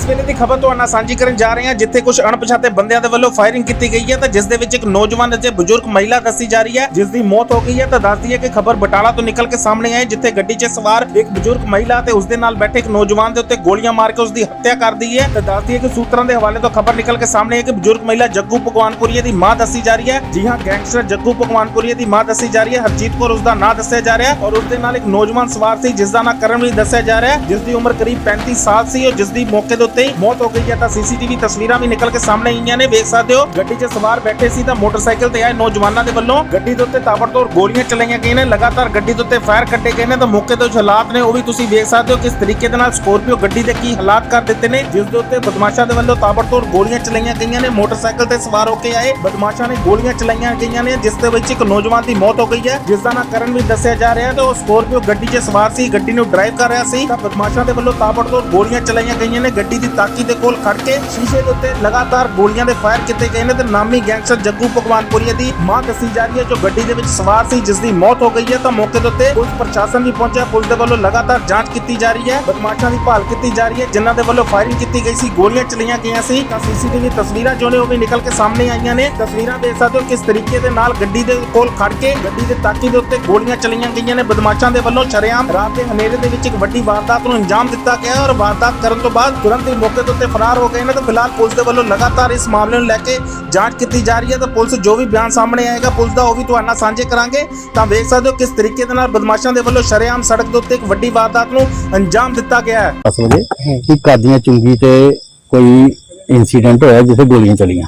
ਇਸ ਵੇਲੇ ਦੀ ਖਬਰ ਤੁਹਾਡੇ ਨਾਲ ਸਾਂਝੀ ਕਰਨ ਜਾ ਰਹੇ ਹਾਂ, ਜਿੱਥੇ ਕੁਝ ਅਣਪਛਾਤੇ ਬੰਦਿਆਂ ਦੇ ਵੱਲੋਂ ਫਾਇਰਿੰਗ ਕੀਤੀ ਗਈ ਹੈ, ਤਾਂ ਜਿਸ ਦੇ ਵਿੱਚ ਇੱਕ ਨੌਜਵਾਨ ਅਤੇ ਬਜ਼ੁਰਗ ਮਹਿਲਾ ਦੱਸੀ ਜਾ ਰਹੀ ਹੈ ਜਿਸ ਦੀ ਮੌਤ ਹੋ ਗਈ ਹੈ, ਤਾਂ ਦੱਸਦੀ ਹੈ ਕਿ ਖਬਰ ਬਟਾਲਾ ਤੋਂ ਨਿਕਲ ਕੇ ਸਾਹਮਣੇ ਆਈ, ਜਿੱਥੇ ਗੱਡੀ 'ਚ ਸਵਾਰ ਇੱਕ ਬਜ਼ੁਰਗ ਮਹਿਲਾ ਤੇ ਉਸ ਦੇ ਨਾਲ ਬੈਠੇ ਇੱਕ ਨੌਜਵਾਨ ਦੇ ਉੱਤੇ ਗੋਲੀਆਂ ਮਾਰ ਕੇ ਉਸ ਦੀ ਹੱਤਿਆ ਕਰ ਦਿੱਤੀ ਹੈ, ਤਾਂ ਦੱਸਦੀ ਹੈ ਕਿ ਸੂਤਰਾਂ ਦੇ ਹਵਾਲੇ ਤੋਂ ਖਬਰ ਨਿਕਲ ਕੇ ਸਾਹਮਣੇ ਆਈ ਕਿ ਬਜ਼ੁਰਗ ਮਹਿਲਾ ਜੱਗੂ ਭਗਵਾਨਪੁਰੀਏ ਦੀ ਮਾਂ ਦੱਸੀ ਜਾ ਰਹੀ ਹੈ। ਜੀ ਹਾਂ, ਗੈਂਗਸਟਰ ਜੱਗੂ ਭਗਵਾਨਪੁਰੀਏ ਦੀ ਮਾਂ ਦੱਸੀ ਜਾ ਰਹੀ ਹੈ। ਹਰਜੀਤ ਕੌਰ ਉਸ ਦਾ ਨਾਂ ਦੱਸਿਆ ਜਾ ਰਿਹਾ ਹੈ ਔਰ ਉਸ ਦੇ ਨਾਲ ਇੱਕ ਨੌਜਵਾਨ ਸਵਾਰ ਸੀ ਜਿਸ ਦਾ ਨਾਂ ਕਰਨਵੀਰ ਦੱਸਿਆ ਜਾ ਰਿਹਾ ਹੈ ਜਿਸ ਦੀ ਉਮਰ ਕਰੀਬ 35 ਸਾਲ ਸੀ ਔਰ ਜਿਸ ਦੀ ਮੌਕੇ ਦੇ ਉੱਤੇ ਹੀ ਮੌਤ ਹੋ ਗਈ ਹੈ ਤਾਂ ਸੀਸੀਟੀਵੀ ਤਸਵੀਰਾਂ ਵੀ ਨਿਕਲ ਕੇ ਸਾਹਮਣੇ ਆਈਆਂ ਨੇ, ਵੇਖ ਸਕਦੇ ਹੋ। ਗੱਡੀ 'ਚ ਸਵਾਰ ਬੈਠੇ ਸੀ ਤਾਂ ਮੋਟਰਸਾਈਕਲ ਤੇ ਆਏ ਨੌਜਵਾਨਾਂ ਦੇ ਵੱਲੋਂ। ਗੱਡੀ ਦੇ ਉੱਤੇ ਤਾਬੜਤੋੜ ਗੋਲੀਆਂ ਚਲਾਈਆਂ ਗਈਆਂ ਨੇ, ਲਗਾਤਾਰ ਗੱਡੀ ਦੇ ਉੱਤੇ ਫਾਇਰ ਕੱਢੇ ਗਏ ਨੇ ਤਾਂ ਮੌਕੇ ਤੇ ਹਾਲਾਤ ਨੇ, ਉਹ ਵੀ ਤੁਸੀਂ ਵੇਖ ਸਕਦੇ ਹੋ ਕਿਸ ਤਰੀਕੇ ਦੇ ਨਾਲ ਸਕੋਰਪੀਓ ਗੱਡੀ ਦੇ ਕੀ ਹਾਲਾਤ ਕਰ ਦਿੱਤੇ ਨੇ, ਜਿਸ ਦੇ ਉੱਤੇ ਬਦਮਾਸ਼ਾਂ ਦੇ ਵੱਲੋਂ ਤਾਬੜਤੋੜ ਗੋਲੀਆਂ ਚਲਾਈਆਂ ਗਈਆਂ ਨੇ, ਮੋਟਰਸਾਈਕਲ ਤੇ ਸਵਾਰ ਹੋ ਕੇ ਆਏ, ਬਦਮਾਸ਼ਾਂ ਨੇ ਗੋਲੀਆਂ ਚਲਾਈਆਂ ਗਈਆਂ ਨੇ, ਜਿਸ ਦੇ ਵਿੱਚ ਇੱਕ ਨੌਜਵਾਨ ਦੀ ਮੌਤ ਹੋ ਗਈ ਹੈ, ਜਿਸ ਦਾ ਨਾਂ ਕਰਨ ਵੀ ਦੱਸਿਆ ਜਾ ਰਿਹਾ ਹੈ ਤੇ ਉਹ ਸਕੋਰਪੀਓ ਗੱਡੀ 'ਚ ਸਵਾਰ ਸੀ, ਗੱਡੀ ਨੂੰ ਡਰਾਈਵ ਕਰ ਰਿਹਾ ਸੀ ਤਾਂ ਬਦਮਾਸ਼ਾਂ ਦੇ ਵੱਲੋਂ ਤਾਬੜਤੋੜ ਗੋਲੀਆਂ ਚਲਾਈਆਂ ਗਈਆਂ ਨੇ, ਗੱਡੀ ਦੀ ਤਾਕੀ ਦੇ ਕੋਲ ਖੜ ਕੇ ਸ਼ੀਸ਼ੇ ਦੇ ਉੱਤੇ ਲਗਾਤਾਰ ਗੋਲੀਆਂ ਦੇ ਫਾਇਰ ਕੀਤੇ ਗਏ ਨੇ ਤੇ ਨਾਮੀ ਗੈਂਗਸਟਰ ਜੱਗੂ ਭਗਵਾਨਪੁਰੀਆ ਦੀ ਮਾਂ ਦੱਸੀ ਜਾ ਰਹੀ ਹੈ। ਜੋ ਗੱਡੀ ਦੇ ਵਿੱਚ ਸਵਾਰ ਸੀ, ਜਿਸ ਦੀ ਮੌਤ ਹੋ ਗਈ ਹੈ, ਤਾਂ ਮੌਕੇ ਦੇ ਉੱਤੇ ਪੁਲਿਸ ਪ੍ਰਸ਼ਾਸਨ ਵੀ ਪਹੁੰਚਿਆ। ਪੁਲਿਸ ਦੇ ਵੱਲੋਂ ਲਗਾਤਾਰ ਜਾਂਚ ਕੀਤੀ ਜਾ ਰਹੀ ਹੈ। ਬਦਮਾਸ਼ਾਂ ਦੀ ਭਾਲ ਕੀਤੀ ਜਾ ਰਹੀ ਹੈ, ਜਿਨ੍ਹਾਂ ਦੇ ਵੱਲੋਂ ਫਾਇਰਿੰਗ ਕੀਤੀ ਗਈ ਸੀ। ਗੋਲੀਆਂ ਚਲਾਈਆਂ ਗਈਆਂ ਸੀ। ਤਾਂ ਸੀਸੀਟੀਵੀ ਤਸਵੀਰਾਂ ਜੋ ਨੇ, ਉਹ ਵੀ ਨਿਕਲ ਕੇ ਸਾਹਮਣੇ ਆਈਆਂ ਨੇ। ਤਸਵੀਰਾਂ ਦੇਖ ਸਕਦੇ ਹੋ ਕਿਸ ਤਰੀਕੇ ਦੇ ਨਾਲ ਗੱਡੀ ਦੇ ਕੋਲ ਖੜ ਕੇ ਗੱਡੀ ਦੇ ਤਾਕੀ ਦੇ ਉੱਤੇ ਗੋਲੀਆਂ ਚਲੀਆਂ ਗਈਆਂ ਨੇ। ਬਦਮਾਸ਼ਾਂ ਦੇ ਵੱਲੋਂ ਸ਼ਰੇਆਮ ਰਾਤ ਦੇ ਹਨੇਰੇ ਦੇ ਵਿੱਚ ਇੱਕ ਵੱਡੀ ਵਾਰਦਾਤ ਨੂੰ ਅੰਜਾਮ ਦਿੱਤਾ ਗਿਆ ਔਰ ਵਾਰਦਾਤ ਕਰਨ ਤੋਂ ਬਾਅਦ ਤੁਰੰਤ ਹੀ ਮੌਕੇ ਦੇ ਉੱਤੇ ਫਰਾਰ ਹੋ ਗਏ ਨੇ ਤਾਂ ਫਿਲਹਾਲ ਪੁਲਿਸ ਦੇ ਵੱਲੋਂ ਲਗਾਤਾਰ ਇਸ ਮਾਮਲੇ ਨੂੰ ਲੈ ਕੇ ਜਾਂਚ ਕੀਤੀ ਜਾ ਰਹੀ ਹੈ ਤਾਂ ਪੁਲਿਸ ਜੋ ਵੀ ਬਿਆਨ ਸਾਹਮਣੇ ਆਏਗਾ ਪੁਲਿਸ ਦਾ ਉਹ ਵੀ ਤੁਹਾਡੇ ਨਾਲ ਸਾਂਝੇ ਕਰਾਂਗੇ। ਤਾਂ ਵੇਖ ਸਕਦੇ ਹੋ ਕਿਸ ਤਰੀਕੇ ਦੇ ਨਾਲ ਬਦਮਾਸ਼ਾਂ ਦੇ ਵੱਲੋਂ ਸ਼ਰੇਆਮ ਸੜਕ ਦੇ ਉੱਤੇ ਇੱਕ ਵੱਡੀ ਵਾਰਦਾਤ ਨੂੰ ਅੰਜਾਮ ਦਿੱਤਾ ਗਿਆ ਹੈ। ਦਸ ਵਜੇ ਕਿ ਕਾਦੀਆਂ ਚੁੰਗੀ ਤੇ ਕੋਈ ਇਨਸੀਡੈਂਟ ਹੋਇਆ ਜਿੱਥੇ ਗੋਲੀਆਂ ਚਲੀਆਂ।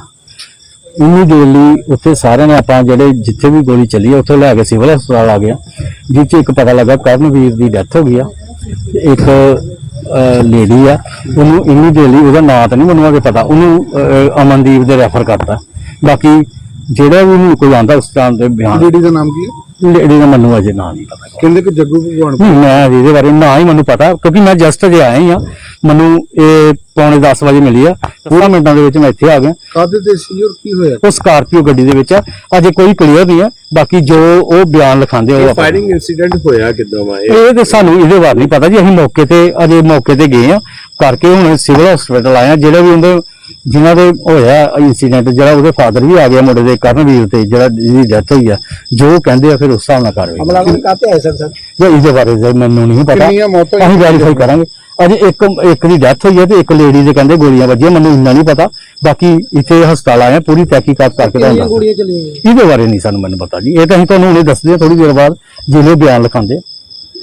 ਉਹਨੂੰ ਦੇ ਲਈ ਉੱਥੇ ਸਾਰਿਆਂ ਨੇ ਆਪਾਂ ਜਿਹੜੇ ਜਿੱਥੇ ਵੀ ਗੋਲੀ ਚੱਲੀ ਆ, ਲੈ ਕੇ ਸਿਵਲ ਹਸਪਤਾਲ ਆ ਗਿਆ ਜਿੱਥੇ ਇੱਕ ਪਤਾ ਲੱਗਾ ਕਰਨਵੀਰ ਦੀ ਡੈਥ ਹੋ ਗਈ ਆ। ਇੱਕ ਲੇਡੀ ਆ ਉਹਨੂੰ ਇਮੀਡੀਏਟਲੀ ਉਹਦਾ ਨਾਂ ਤਾਂ ਨਹੀਂ ਮੈਨੂੰ ਅਗੇ ਪਤਾ ਉਹਨੂੰ ਅਮਨਦੀਪ ਦੇ ਰੈਫਰ ਕਰਤਾ। ਬਾਕੀ ਜਿਹੜਾ ਵੀ ਹੁਣ ਕੋਈ ਆਂਦਾ ਉਸ ਤਰ੍ਹਾਂ ਦੇ ਬਿਆਨ ਲੇਡੀ ਦਾ ਨਾਮ ਕੀ ਹੈ? ਲੇਡੀ ਦਾ ਮੈਨੂੰ ਅਜੇ ਨਾਂ ਨਹੀਂ ਪਤਾ। ਕਹਿੰਦੇ ਕਿ ਜੱਗੂ ਭਗਵਾਨ ਨਹੀਂ ਮੈਂ ਇਹਦੇ ਬਾਰੇ ਨਾ ਹੀ ਮੈਨੂੰ ਪਤਾ ਕਿਉਂਕਿ ਮੈਂ ਜਸਟ ਅਜੇ ਆਇਆ ਹੀ ਮੈਨੂੰ ਇਹ ਪੌਣੇ 10 ਵਜੇ ਮਿਲੀ ਆ। ਪੂਰਾ ਮਿੰਟਾਂ ਦੇ ਵਿੱਚ ਮੈਂ ਇੱਥੇ ਆ ਗਿਆ। ਕਾਦੇ ਤੇ ਸੀ ਔਰ ਕੀ ਹੋਇਆ? ਉਹ ਸਕਾਰਪੀਓ ਗੱਡੀ ਦੇ ਵਿੱਚ ਆ। ਅਜੇ ਕੋਈ ਕਲੀਅਰ ਨਹੀਂ ਆ। ਬਾਕੀ ਜੋ ਉਹ ਬਿਆਨ ਲਿਖਾਉਂਦੇ ਉਹ ਆਪਾਂ- ਫਾਇਰਿੰਗ ਇਨਸੀਡੈਂਟ ਹੋਇਆ ਕਿਦਾਂ ਵਾ? ਇਹ ਇਹ ਤੇ ਸਾਨੂੰ ਇਹਦੇ ਬਾਰੇ ਨਹੀਂ ਪਤਾ ਜੀ। ਅਸੀਂ ਮੌਕੇ ਤੇ ਅਜੇ ਮੌਕੇ ਤੇ ਗਏ ਆ। ਕਰਕੇ ਹੁਣ ਸਿਵਲ ਹਸਪੀਟਲ ਆਏ ਆ। ਜਿਹੜੇ ਵੀ ਉਹਦੇ ਜਿਨ੍ਹਾਂ ਦੇ ਹੋਇਆ ਇਨਸੀਡੈਂਟ ਜਿਹੜਾ ਉਹਦੇ ਫਾਦਰ ਵੀ ਆ ਗਿਆ ਮੁੰਡੇ ਦੇ ਕਰਨਵੀਰ ਤੇ ਜਿਹੜਾ ਜਿਹਦੀ ਡੈਥ ਹੋਈ ਆ ਜੋ ਕਹਿੰਦੇ ਆ ਫਿਰ ਉਸ ਹਿਸਾਬ ਨਾਲ ਕਾਰਵਾਈ ਅਮਲਾਵਰ ਕਾਤੇ ਆਏ ਸਰ? ਜਾਂ ਇਹਦੇ ਬਾਰੇ ਤਾਂ ਮੈਨੂੰ ਨਹੀਂ ਪਤਾ। ਕਿੰਨੀਆਂ ਮੌਤਾਂ ਅਸੀਂ ਵੈਰੀਫਾਈ ਕਰਾਂਗੇ। ਅਜੇ ਇੱਕ ਇੱਕ ਦੀ ਡੈਥ ਹੋਈ ਹੈ ਤੇ ਇੱਕ ਲੇਡੀ ਦੇ ਕਹਿੰਦੇ ਗੋਲੀਆਂ ਵੱਜੀਆਂ ਮੈਨੂੰ ਇੰਨਾ ਨਹੀਂ ਪਤਾ। ਬਾਕੀ ਇੱਥੇ ਹਸਪਤਾਲ ਆਏ ਆ, ਪੂਰੀ ਤਹਿਕੀਕਾਤ ਕਰਕੇ ਗੋਲੀਆਂ ਚਲੀਆਂ ਇਹਦੇ ਬਾਰੇ ਨਹੀਂ ਸਾਨੂੰ ਮੈਨੂੰ ਪਤਾ ਜੀ। ਇਹ ਤਾਂ ਅਸੀਂ ਤੁਹਾਨੂੰ ਹੁਣੇ ਦੱਸਦੇ ਹਾਂ ਥੋੜੀ ਦੇਰ ਬਾਅਦ ਜਿਹੜੇ ਬਿਆਨ ਲਿਖਾਉਂਦੇ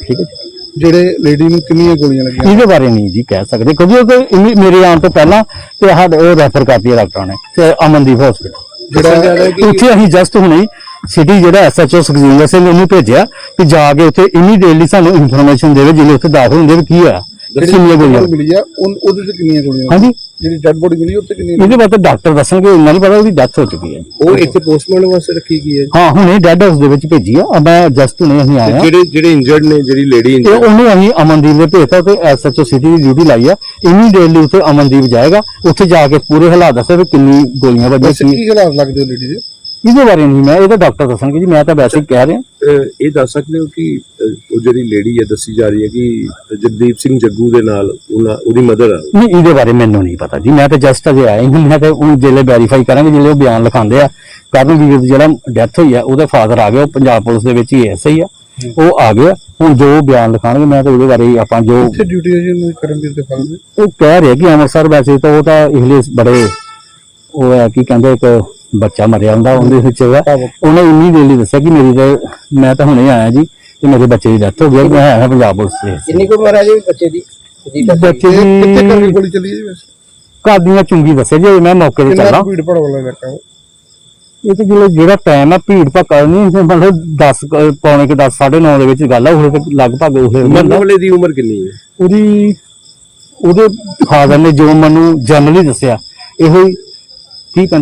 ਠੀਕ ਹੈ ਜੀ। ਜਿਹੜੇ ਲੇਡੀ ਨੂੰ ਕਿੰਨੀਆਂ ਗੋਲੀਆਂ ਲੱਗੀਆਂ? ਇਹਦੇ ਬਾਰੇ ਨਹੀਂ ਜੀ ਕਹਿ ਸਕਦੇ ਕਿਉਂਕਿ ਉਹ ਤਾਂ ਮੇਰੇ ਆਉਣ ਤੋਂ ਪਹਿਲਾਂ ਤੇ ਸਾਡੇ ਉਹ ਰੈਫਰ ਕਰਤੀ ਹੈ ਡਾਕਟਰਾਂ ਨੇ ਤੇ ਅਮਨਦੀਪ ਹਸਪੀਟਲ ਜਿਹੜਾ ਉੱਥੇ ਅਸੀਂ ਜਸਟ ਹੁਣੇ ਸਿਟੀ ਜਿਹੜਾ ਐਸਐਚਓ ਸੁਖਜਿੰਦਰ ਸਿੰਘ ਉਹਨੂੰ ਭੇਜਿਆ ਕਿ ਜਾ ਕੇ ਉੱਥੇ ਇਮੀਡੀਏਟਲੀ ਸਾਨੂੰ ਇਨਫੋਰਮੇਸ਼ਨ ਦੇਵੇ ਜਿਹੜੇ ਉੱਥੇ ਦਾਖਲ ਹੁੰਦੇ ਵੀ ਕੀ ਹੋਇਆ ਕਿੰਨੀਆਂ ਗੋਲੀਆਂ। ਮਿਲੀ ਆ ਉਹਦੇ ਤੇ ਕਿੰਨੀਆਂ ਗੋਲੀਆਂ? ਹਾਂਜੀ। ਜਿਹੜੀ ਡੈਡ ਬੋਡੀ ਮਿਲੀ ਉੱਤੇ ਕਿੰਨੀਆਂ ਇਹਦੇ ਬਾਰੇ ਡਾਕਟਰ ਦੱਸਣਗੇ ਇੰਨਾ ਨਹੀਂ ਪਤਾ ਉਹਦੀ ਡੈਥ ਹੋ ਚੁੱਕੀ ਹੈ। ਉਹ ਇੱਥੇ ਪੋਸਟਮਾਰਟਮ ਵਾਸਤੇ ਰੱਖੀ ਗਈ ਹੈ। ਹਾਂ ਹੁਣੇ ਡੈਡ ਹਾਊਸ ਦੇ ਵਿੱਚ ਭੇਜੀ ਆ ਅਹ ਮੈਂ ਜਸਟ ਹੁਣੇ ਅਸੀਂ ਆਏ ਆ ਜਿਹੜੇ ਜਿਹੜੇ ਇੰਜਰਡ ਨੇ ਜਿਹੜੀ ਲੇਡੀ ਤੇ ਇੰਜਰਡ ਉਹਨੂੰ ਅਸੀਂ ਅਮਨਦੀਪ ਦੇ ਭੇਜਤਾ ਤੇ ਐਸਐਚਓ ਸਿਟੀ ਦੀ ਡਿਊਟੀ ਲਾਈ ਆ। ਉੱਥੇ ਅਮਨਦੀਪ ਜਾਏਗਾ ਉੱਥੇ ਜਾ ਕੇ ਪੂਰੇ ਹਾਲਾਤ ਦੱਸੇ ਵੀ ਕਿੰਨੀ ਗੋਲੀਆਂ ਵੱਜੀਆਂ ਵੈਸੇ ਕੀ ਕੀ ਹਾਲਾਤ ਲੱਗਦੇ ਲੇਡੀ ਦੇ? ਇਹਦੇ ਬਾਰੇ ਨਹੀਂ ਮੈਂ ਇਹ ਤਾਂ ਡਾਕਟਰ ਦੱਸਣਗੇ ਜੀ ਮੈਂ ਤਾਂ ਵੈਸੇ ਹੀ ਕਹਿ ਰਿਹਾ। ਇਹ ਦੱਸ ਸਕਦੇ ਹੋ ਕਿ ਅਹ, ਉਹ ਜਿਹੜੀ ਲੇਡੀ ਹੈ ਦੱਸੀ ਜਾ ਰਹੀ ਹੈ ਕਿ ਜਗਦੀਪ ਸਿੰਘ ਜੱਗੂ ਦੇ ਨਾਲ ਉਹਨਾਂ ਉਹਦੀ ਮਦਰ ਆ। ਨਹੀਂ ਇਹਦੇ ਬਾਰੇ ਮੈਨੂੰ ਨਹੀਂ ਪਤਾ ਜੀ ਮੈਂ ਤਾਂ ਜਸਟ ਅਜੇ ਆਇਆ ਹੀ ਮੈਂ ਤਾਂ ਉਹ ਜਿਹੜੇ ਵੈਰੀਫਾਈ ਕਰਾਂਗੇ ਜਿਹੜੇ ਉਹ ਬਿਆਨ ਲਿਖਾਉਂਦੇ ਆ। ਕਰਨਵੀਰ ਦੀ ਜਿਹੜਾ ਡੈਥ ਹੋਈ ਆ ਉਹਦੇ ਫਾਦਰ ਆ ਗਏ ਉਹ ਪੰਜਾਬ ਪੁਲਿਸ ਦੇ ਵਿੱਚ ਹੀ ਐਸਆਈ ਆ ਉਹ ਆ ਗਿਆ। ਹੁਣ ਜੋ ਬਿਆਨ ਲਿਖਾਣਗੇ ਮੈਂ ਤਾਂ ਉਹਦੇ ਬਾਰੇ ਹੀ ਆਪਾਂ ਜੋ ਇੱਥੇ ਡਿਊਟੀ ਹੈ ਜੀ ਉਹਨੂੰ ਦੇ ਦੀ? ਉਹ ਕਹਿ ਰਿਹਾ ਕਿ ਅੰਮ੍ਰਿਤਸਰ ਵੈਸੇ ਤਾਂ ਉਹ ਤਾਂ ਇਹਲੇ ਬੜੇ ਉਹ ਹੈ ਕੀ ਕਹਿੰਦੇ ਇੱਕ ਬੱਚਾ ਮਰਿਆ ਹੁੰਦਾ ਉਹਦੇ ਵਿੱਚ ਹੈਗਾ ਉਹਨੇ ਇੰਨੀ ਦੇਰ ਲਈ ਦੱਸਿਆ ਕਿ ਮੇਰੀ ਤਾਂ ਮੈਂ ਤਾਂ ਹੁਣੇ ਆਇਆ ਜੀ ਤੇ ਮੇਰੇ ਬੱਚੇ ਦੀ ਡੈਥ ਹੋ ਗਈ ਹੈ, ਮੈਂ ਆਇਆ ਪੰਜਾਬ ਪੁਲਿਸ ਦੇ। ਕਿੰਨੀ ਕੁ ਉਮਰ ਹੈ ਜੀ ਬੱਚੇ ਦੀ? ਬੱਚੇ ਇਹ ਕਿੱਥੇ ਦੀ ਕਰਨੀ ਗੋਲੀ ਚੱਲੀ ਹੈ ਜੀ ਵੈਸੇ? ਕਾਦੀਆਂ ਚੁੰਗੀ ਦੱਸਿਆ ਜੀ ਮੈਂ ਮੌਕੇ ਤੇ ਚੱਲਾਂ। ਭੀੜ ਭੜ ਵਾਲਾ ਇਲਾਕਾ? ਇਹ ਤੇ ਜਿਹੜਾ ਜਿਹੜਾ ਟਾਈਮ ਆ ਭੀੜ ਭੱਕਾ ਨਹੀਂ ਮਤਲਬ 10 ਪੌਣੇ ਕਿ 10 9:30 ਦੇ ਵਿੱਚ ਗੱਲ ਆ ਉਹ ਤੇ ਲਗਭਗ ਉਹ ਮਰਨ ਦੀ ਉਮਰ ਕਿੰਨੀ ਹੈ? ਉਹਦੀ ਉਹਦੇ ਫਾਦਰ ਨੇ ਜੋ ਮੈਨੂੰ ਜਨਰਲੀ ਦੱਸਿਆ ਇਹੋ ਹੀ ਕੀ ਕਹਿੰਦੇ